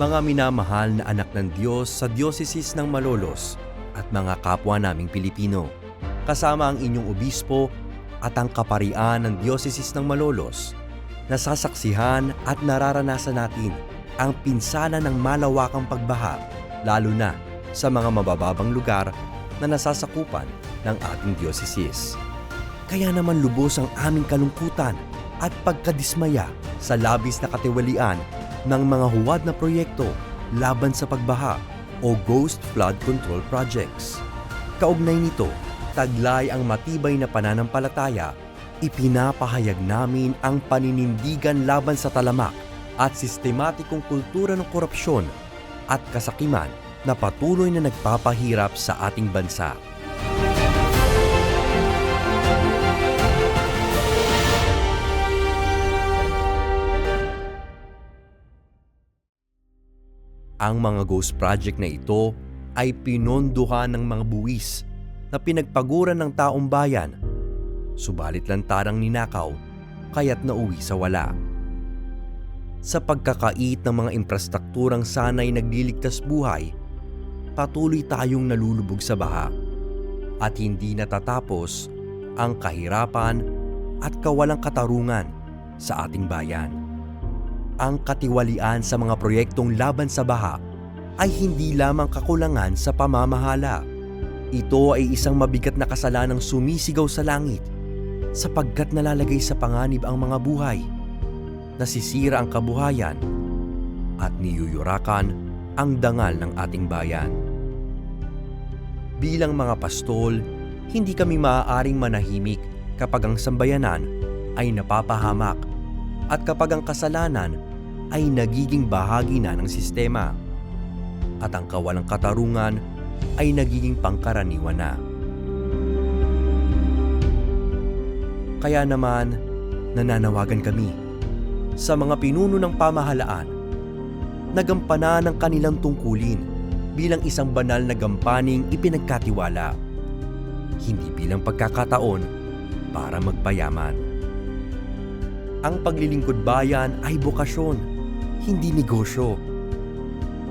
mga minamahal na anak ng Diyos sa Dioceses ng Malolos at mga kapwa naming Pilipino, kasama ang inyong obispo at ang kaparian ng Dioceses ng Malolos, nasasaksihan at nararanasan natin ang pinsala ng malawakang pagbaha, lalo na sa mga mabababang lugar na nasasakupan ng ating dioceses. Kaya naman lubos ang aming kalungkutan at pagkadismaya sa labis na katiwalian ng mga huwad na proyekto laban sa pagbaha o Ghost Flood Control Projects. Kaugnay nito, taglay ang matibay na pananampalataya, ipinapahayag namin ang paninindigan laban sa talamak at sistematikong kultura ng korupsyon at kasakiman na patuloy na nagpapahirap sa ating bansa. Ang mga ghost project na ito ay pinonduhan ng mga buwis na pinagpaguran ng taong bayan. Subalit lantarang ninakaw kaya't nauwi sa wala. Sa pagkakait ng mga infrastrukturang sanay nagliligtas buhay, patuloy tayong nalulubog sa baha at hindi natatapos ang kahirapan at kawalang katarungan sa ating bayan. Ang katiwalian sa mga proyektong laban sa baha ay hindi lamang kakulangan sa pamamahala. Ito ay isang mabigat na kasalanang sumisigaw sa langit sapagkat nalalagay sa panganib ang mga buhay. Nasisira ang kabuhayan at niyuyurakan ang dangal ng ating bayan. Bilang mga pastol, hindi kami maaaring manahimik kapag ang sambayanan ay napapahamak at kapag ang kasalanan ay nagiging bahagi na ng sistema at ang kawalang katarungan ay nagiging pangkaraniwan na. Kaya naman, nananawagan kami sa mga pinuno ng pamahalaan nagampanan ang kanilang tungkulin bilang isang banal na gampaning ipinagkatiwala, hindi bilang pagkakataon para magpayaman. Ang paglilingkod bayan ay bokasyon, hindi negosyo.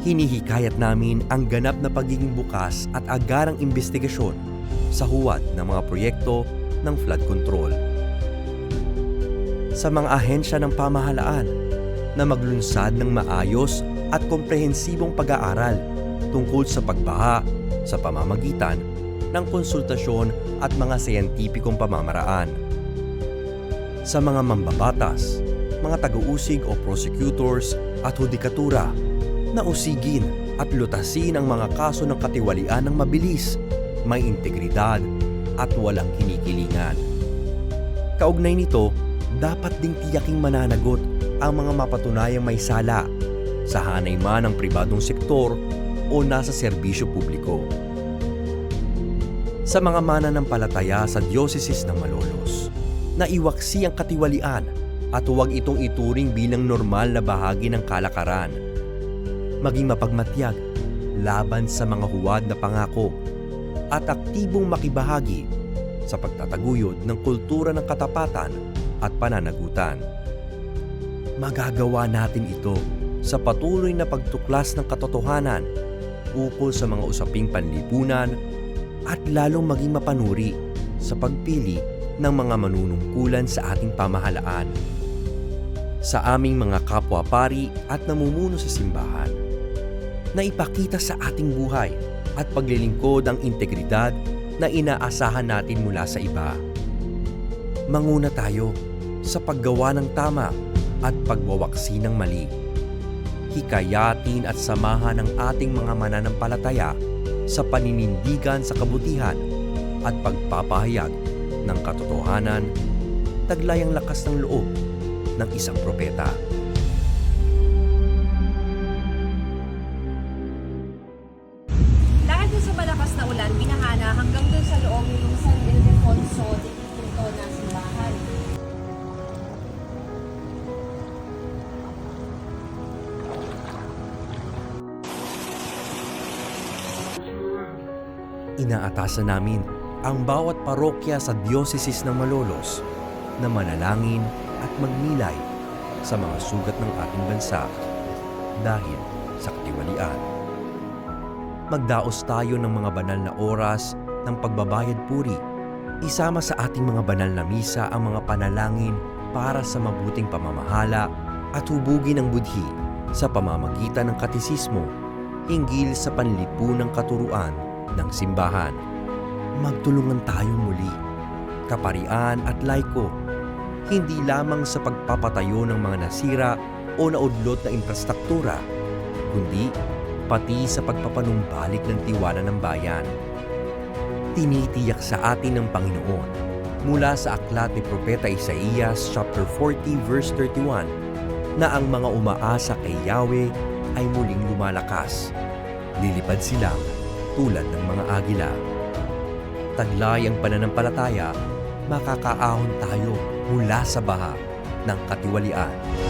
Hinihikayat namin ang ganap na pagiging bukas at agarang investigasyon sa huwad ng mga proyekto ng flood control. Sa mga ahensya ng pamahalaan na maglunsad ng maayos at komprehensibong pag-aaral tungkol sa pagbaha sa pamamagitan ng konsultasyon at mga siyentipikong pamamaraan. Sa mga mambabatas, mga taga-usig o prosecutors at hudikatura na usigin at lutasin ang mga kaso ng katiwalian ng mabilis, may integridad at walang kinikilingan. Kaugnay nito, dapat ding tiyaking mananagot ang mga mapatunayang may sala sa hanay man ng pribadong sektor o nasa serbisyo publiko. Sa mga mananampalataya sa Dioceses ng Malolos, naiwaksi ang katiwalian at huwag itong ituring bilang normal na bahagi ng kalakaran. Maging mapagmatyag laban sa mga huwad na pangako at aktibong makibahagi sa pagtataguyod ng kultura ng katapatan at pananagutan. Magagawa natin ito sa patuloy na pagtuklas ng katotohanan ukol sa mga usaping panlipunan at lalong maging mapanuri sa pagpili ng mga manunungkulan sa ating pamahalaan. Sa aming mga kapwa-pari at namumuno sa simbahan, na ipakita sa ating buhay at paglilingkod ang integridad na inaasahan natin mula sa iba. Manguna tayo sa paggawa ng tama at pagwawaksi ng mali hikayatin at samahan ang ating mga mananampalataya sa paninindigan sa kabutihan at pagpapahayag ng katotohanan, taglay ang lakas ng loob ng isang propeta. Dahil dun sa malakas na ulan, binahana hanggang dun sa loob ng San Ildefonso de Quinto na simbahan. Inaatasan namin ang bawat parokya sa Dioceses ng Malolos na manalangin at magnilay sa mga sugat ng ating bansa dahil sa katiwalian. Magdaos tayo ng mga banal na oras ng pagbabayad puri. Isama sa ating mga banal na misa ang mga panalangin para sa mabuting pamamahala at hubugin ang budhi sa pamamagitan ng katisismo hinggil sa panlipunang katuruan ng simbahan. Magtulungan tayong muli, kaparian at laiko, hindi lamang sa pagpapatayo ng mga nasira o naudlot na infrastruktura, kundi pati sa pagpapanumbalik ng tiwala ng bayan. Tinitiyak sa atin ng Panginoon mula sa aklat ni Propeta Isaías chapter 40 verse 31 na ang mga umaasa kay Yahweh ay muling lumalakas. Lilipad sila tulad ng mga agila. Taglay ang pananampalataya, makakaahon tayo mula sa baha ng katiwalian.